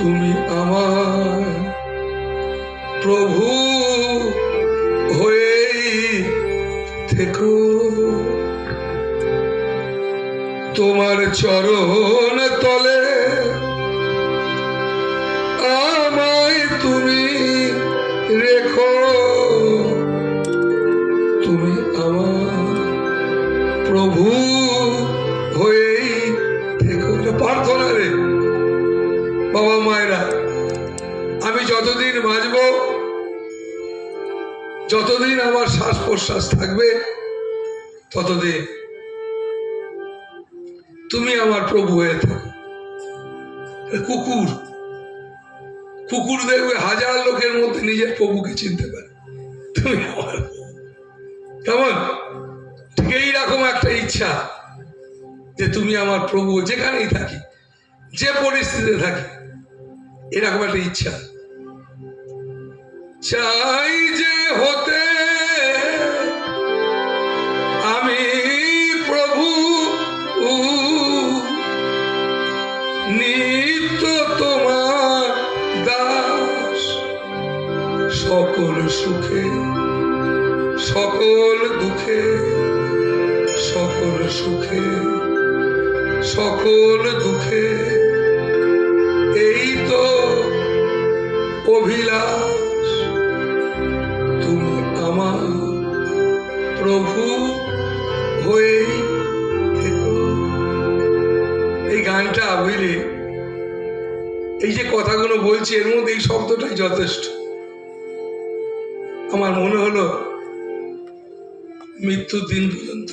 তুমি আমার প্রভু হয়েই থেকো। তোমার চরণ তলে আমায় তুমি যতদিন বাঁচব, যতদিন আমার শ্বাস প্রশ্বাস থাকবে, ততদিন তুমি আমার প্রভু হয়ে থাকো। কুকুর কুকুর দেখবে হাজার লোকের মধ্যে নিজের প্রভুকে চিনতে পারে। তুমি আমার। কেমন? ঠিক এইরকম একটা ইচ্ছা যে তুমি আমার প্রভু যেখানেই থাকি, যে পরিস্থিতিতে থাকি, এরকম একটা ইচ্ছা। চাই যে হতে আমি প্রভু নিত্য তোমার দাস। সকল সুখে, সকল দুঃখে, সকল সুখে, সকল দুঃখে। এই তো অভিলাষ। প্রভু হয়ে থেকো। এই গানটা বুঝলি? এই যে কথাগুলো বলছি, এর মধ্যে এই শব্দটাই যথেষ্ট। আমার মনে হলো, মৃত্যুর দিন পর্যন্ত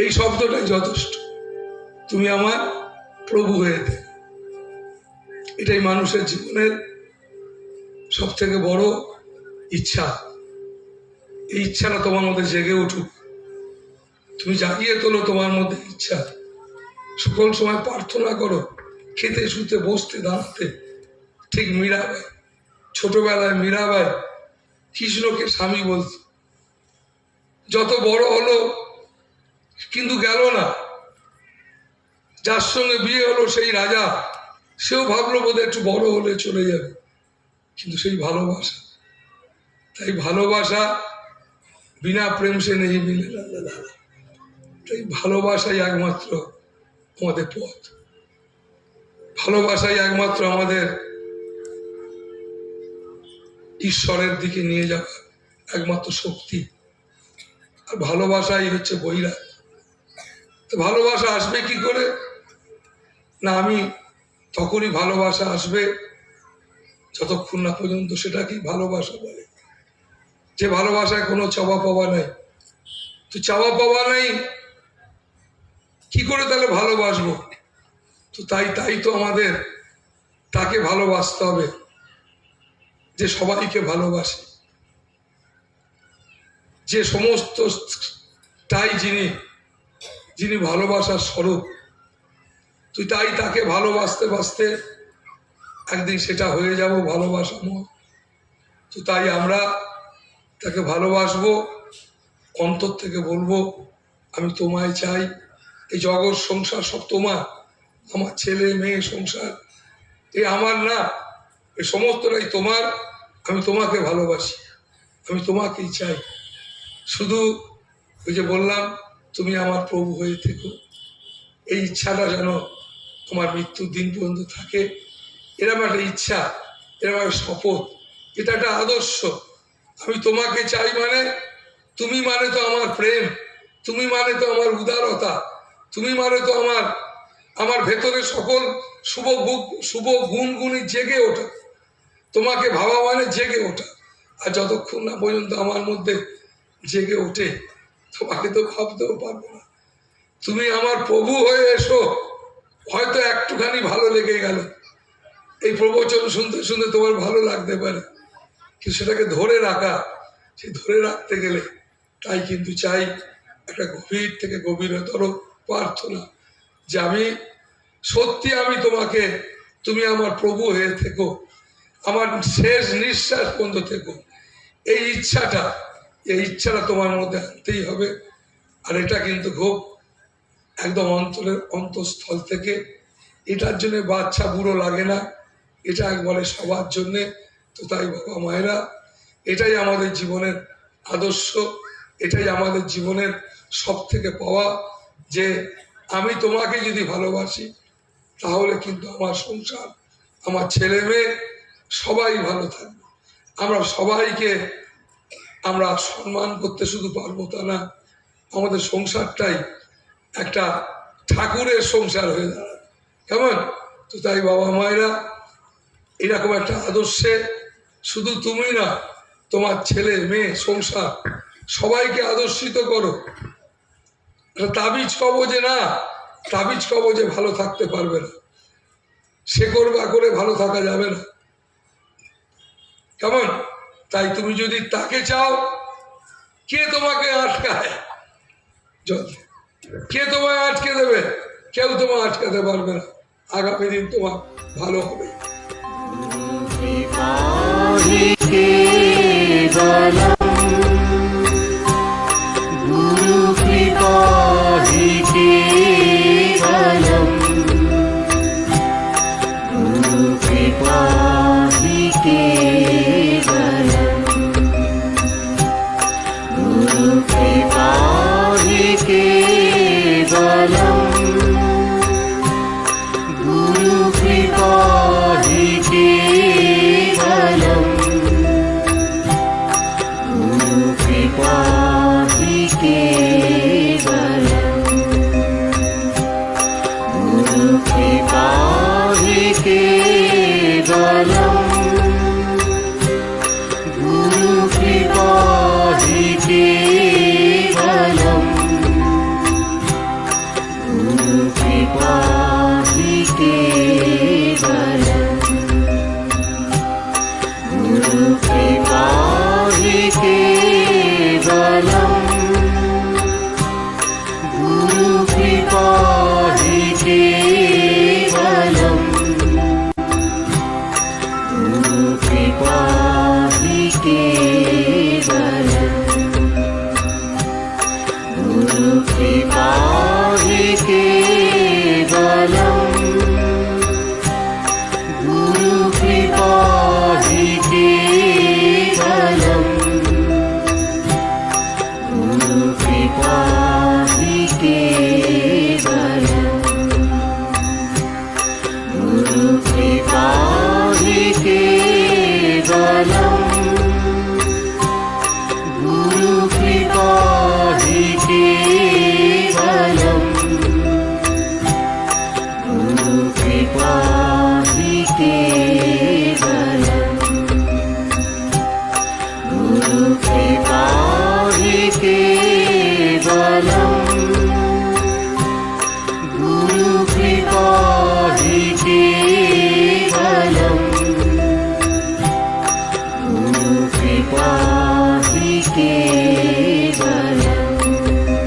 এই শব্দটাই যথেষ্ট। তুমি আমার প্রভু হয়ে থেকো। এটাই মানুষের জীবনের সব থেকে বড় ইচ্ছা। এই ইচ্ছাটা তোমার মধ্যে জেগে উঠুক। তুমি জাগিয়ে তোলো তোমার মধ্যে ইচ্ছা। সকল সময় প্রার্থনা করো, খেতে, শুতে, বসতে, দাঁড়াতে। ঠিক মীরাবাই, ছোটবেলায় মীরাবাই, কৃষ্ণকে স্বামী বলত যত বড় হলো, কিন্তু গেল না। যার সঙ্গে বিয়ে হলো সেই রাজা, সেও ভাবলো বোধ একটু বড় হলে চলে যাবে। কিন্তু সেই ভালোবাসা, তাই ভালোবাসা বিনা প্রেম সে নেই মিলে। দাদা তাই ভালোবাসাই একমাত্র আমাদের পথ। ভালোবাসাই একমাত্র আমাদের ঈশ্বরের দিকে নিয়ে যাওয়া একমাত্র শক্তি। আর ভালোবাসাই হচ্ছে বইরা তো ভালোবাসা আসবে কি করে? না, আমি তখনই ভালোবাসা আসবে যতক্ষণ না পর্যন্ত সেটাকেই ভালোবাসা বলে। যে ভালোবাসায় কোনো চাওয়া পাওয়া নাই। তো চাওয়া পাওয়া নাই, কি করে তাহলে ভালোবাসবো? তো তাই তাই তো আমাদের তাকে ভালোবাসতে হবে, যে সবাইকে ভালোবাসে। যে সমস্ত তাই যিনি যিনি ভালোবাসার স্বরূপ, তুই তাই তাকে ভালোবাসতে, বাসতে একদিন সেটা হয়ে যাব ভালোবাসাময় তো তাই আমরা তাকে ভালোবাসবো, অন্তর থেকে বলব, আমি তোমায় চাই। এই জগৎ সংসার সব তোমার। আমার ছেলে, মেয়ে, সংসার। এই আমার না এই সমস্তটাই তোমার। আমি তোমাকে ভালোবাসি। আমি তোমাকেই চাই। শুধু ওই যে বললাম, তুমি আমার প্রভু হয়ে থেকো। এই ইচ্ছাটা যেন তোমার মৃত্যুর দিন পর্যন্ত থাকে। এরকম একটা ইচ্ছা এরকম একটা শপথ। এটা একটা আদর্শ। আমি তোমাকে চাই মানে? তুমি মানে তো আমার প্রেম, তুমি মানে তো আমার উদারতা, তুমি মানে তো আমার আমার ভেতরে সকল শুভ শুভ গুণগুণই জেগে ওঠা। তোমাকে ভাবা মানে জেগে ওঠা। আর যতক্ষণ না পর্যন্ত আমার মধ্যে জেগে ওঠে, তোমাকে তো ভাবতেও পারব না। তুমি আমার প্রভু হয়ে এসো। হয়তো একটুখানি ভালো লেগে গেল। এই প্রবচন শুনতে শুনতে তোমার ভালো লাগতে পারে। কিন্তু সেটাকে ধরে রাখা সে ধরে রাখতে গেলে তাই কিন্তু চাই একটা গভীর থেকে গভীরতর প্রার্থনা যে আমি, সত্যি আমি তোমাকে, তুমি আমার প্রভু হয়ে থেকো, আমার শেষ নিঃশ্বাস পর্যন্ত থেকো। এই ইচ্ছাটা এই ইচ্ছাটা তোমার মধ্যে আনতেই হবে। আর এটা কিন্তু খুব একদম অন্তরের অন্তঃস্থল থেকে, এটার জন্য বাচ্চা বুড়ো লাগে না, এটা একবারে সবার জন্যে। তো তাই বাবা মায়েরা, এটাই আমাদের জীবনের আদর্শ, এটাই আমাদের জীবনের সব থেকে পাওয়া যে আমি তোমাকে যদি ভালোবাসি, তাহলে কিন্তু আমার সংসার, আমার ছেলে মেয়ে সবাই ভালো থাকবে। আমরা সবাইকে আমরা সম্মান করতে শুধু পারব তা না, আমাদের সংসারটাই একটা ঠাকুরের সংসার হয়ে দাঁড়াবে। কেমন? তো তাই বাবা মায়েরা, এরকম একটা আদর্শে শুধু তুমি না, তোমার ছেলে, মেয়ে, সংসার, সবাইকে আদর্শিত করো। তাবিজ কবজে না তাবিজ কবজে ভালো থাকতে পারবে না। সে বা করে ভালো থাকা যাবে না। কেমন? তাই তুমি যদি তাকে চাও, কে তোমাকে আটকায়? কে তোমায় আটকে দেবে? কেউ তোমায় আটকাতে পারবে না। আগামী দিন তোমার ভালো হবে। sweet. alone.